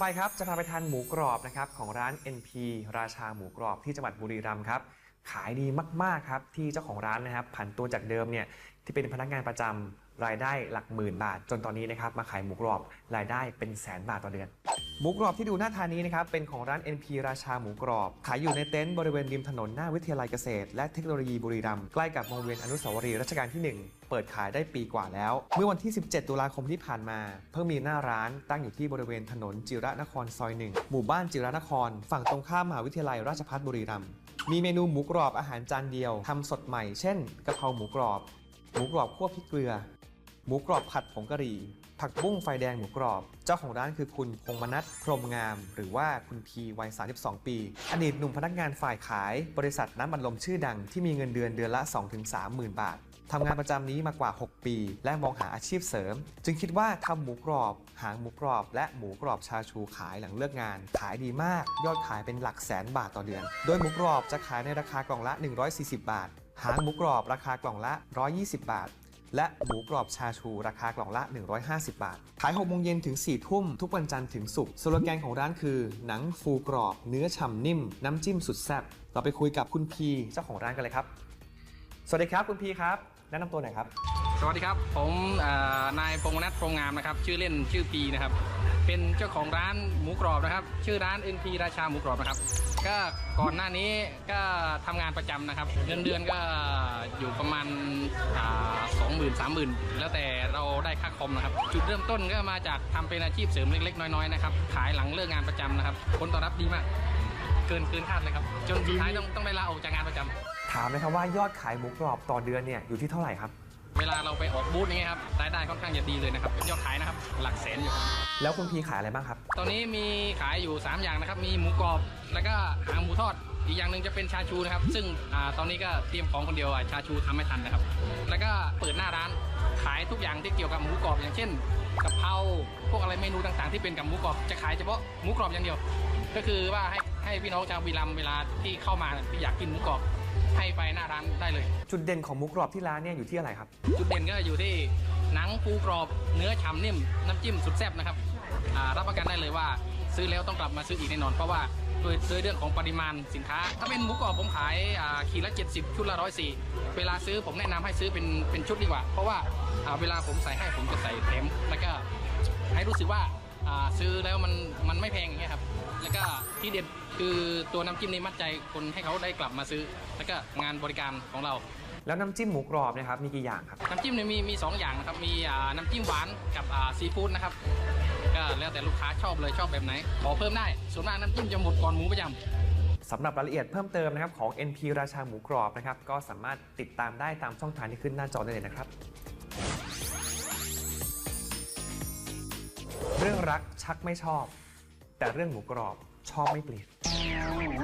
ไปครับจะพาไปทานหมูกรอบนะครับของร้าน NP ราชาหมูกรอบที่จังหวัดบุรีรัมย์ครับขายดีมากๆครับที่เจ้าของร้านนะครับผันตัวจากเดิมเนี่ยที่เป็นพนักงานประจำรายได้หลักหมื่นบาท จนตอนนี้นะครับมาขายหมูกรอบรายได้เป็นแสนบาทต่อเดือน หมูกรอบที่ดูหน่าทานนี้นะครับ เป็นของร้าน NP ราชาหมูกรอบ ขายอยู่ในเต็นท์บริเวณริมถนนหน้าวิทยาลัยเกษตร และเทคโนโลยีบุรีรัมย์ใกล้กับวงเวียนอนุสาวรีย์รัชกาลที่ 1 เปิดขายได้ปีกว่าแล้ว เมื่อวันที่ 17 ตุลาคมที่ผ่านมา เพิ่งมีหน้าร้านตั้งอยู่ที่บริเวณถนนจิระนครซอยหนึ่งหมู่บ้านจิระนคร ฝั่งตรงข้ามมหาวิทยาลัยราชภัฏบุรีรัมย์มีเมนูหมูกรอบอาหารจานเดียวทำสดใหม่ เช่นกะเพราหมูกรอบ หมูกรอบคั่วพริกเกลือ หมูกรอบผัดผงกะหรี่ ผักบุ้งไฟแดงหมูกรอบ เจ้าของร้านคือคุณพงมนัทพรมงาม หรือว่าคุณพีวัย 32 ปี อดีตหนุ่มพนักงานฝ่ายขาย บริษัทน้ำบัดลมชื่อดังที่มีเงินเดือนเดือนละ 2-3หมื่นบาททำงานประจำนี้มากว่า 6 ปี และมองหาอาชีพเสริม จึงคิดว่าทำหมูกรอบ หางหมูกรอบ และหมูกรอบชาชูขายหลังเลิกงาน ขายดีมาก ยอดขายเป็นหลักแสนบาทต่อเดือน โดยหมูกรอบจะขายในราคากล่องละ 140 บาท หางหมูกรอบราคากล่องละ 120 บาท และหมูกรอบชาชูราคากล่องละ 150 บาท ขาย6โมงเย็นถึง 4 ทุ่ม ทุกวันจันทร์ถึงศุกร์สโลแกนของร้านคือ หนังฟูกรอบ เนื้อฉ่ำนิ่ม น้ำจิ้มสุดแซ่บเราไปคุยกับคุณพีเจ้าของร้านกันเลยครับ สวัสดีครับคุณพีครับ แนะนำตัวหน่อยครับ สวัสดีครับ ผมเอ่อนายพงษ์นัทพงษ์งามนะครับ ชื่อเล่นชื่อปีนะครับ เป็นเจ้าของร้านหมูกรอบนะครับ ชื่อร้าน NP ราชาหมูกรอบนะครับ ก็ก่อนหน้านี้ก็ทำงานประจำนะครับเงินเดือนก็อยู่ประมาณสองหมื่นสามหมื่นแล้วแต่เราได้ค่าคอมนะครับ จุดเริ่มต้นก็มาจากทำเป็นอาชีพเสริมเล็กๆ น้อยๆนะครับขายหลังเลิกงานประจำนะครับผลตอบรับดีมาก เกินเกินคาดเลยครับ จนสุดท้ายต้องต้องได้ลาออกจากงานประจำ ถามเลยครับว่ายอดขายหมูกรอบต่อเดือนเนี่ยอยู่ที่เท่าไหร่ครับ เวลาเราไปออกบูธอย่างเงี้ยครับรายได้ค่อนข้างจะดีเลยนะครับยอดขายนะครับ หลักแสนอยู่ แล้วคุณพีขายอะไรบ้างครับ ตอนนี้มีขายอยู่ 3 อย่างนะครับ มีหมูกรอบ แล้วก็หางหมูทอด อีกอย่างหนึ่งจะเป็นชาชูนะครับ ซึ่งอาตอนนี้ก็เตรียมของคนเดียวอะชาชูทำไม่ทันนะครับ แล้วก็เปิดหน้าร้าน ขายทุกอย่างที่เกี่ยวกับหมูกรอบ อย่างเช่นกะเพรา พวกอะไรเมนูต่างๆ ที่เป็นกับหมูกรอบ จะขายเฉพาะหมูกรอบอย่างเดียว ก็คือว่าให้ให้พี่น้องชาววีรัมย์เวลาที่เข้ามาที่อยากกินหมูกรอบ ให้ไปหน้าร้านได้เลย จุดเด่นของหมูกรอบที่ร้านเนี่ยอยู่ที่อะไรครับ จุดเด่นก็อยู่ที่หนังปูกรอบ เนื้อฉ่ำนิ่ม น้ำจิ้มสุดแซ่บนะครับอ่า รับประกันได้เลยว่า ซื้อแล้วต้องกลับมาซื้ออีกแน่นอน เพราะว่าโดยโดยเรื่องของปริมาณสินค้า ถ้าเป็นหมูกรอบผมขายอ่าขีดละ 70 ชุดละ104เวลาซื้อผมแนะนำให้ซื้อเป็นเป็นชุดดีกว่า เพราะว่าอ่าเวลาผมใส่ให้ผมจะใส่แถมแล้วก็ให้รู้สึกว่าอ่าซื้อแล้วมันมันไม่แพงอย่างเงี้ยครับ แล้วก็ที่เด็ดคือตัวน้ำจิ้มนี่มัดใจคนให้เขาได้กลับมาซื้อ แล้วก็งานบริการของเรา แล้วน้ำจิ้มหมูกรอบเนะครับมีกี่อย่างครับ น้ำจิ้มเนี่ยมีมีสองอย่างนะครับ มีอ่าน้ำจิ้มหวานกับอ่าซีฟู้ดนะครับ ก็แล้วแต่ลูกค้าชอบเลยชอบแบบไหน ขอเพิ่มได้ ส่วนมากน้ำจิ้มจะหมดก่อนหมูประจำสำหรับรายละเอียดเพิ่มเติมนะครับของ NP ราชาหมูกรอบนะครับก็สามารถติดตามได้ตามช่องทางที่ขึ้นหน้าจอได้เลยนะครับ เรื่องรักชักไม่ชอบ แต่เรื่องหมูกรอบชอบไม่เปลี่ยน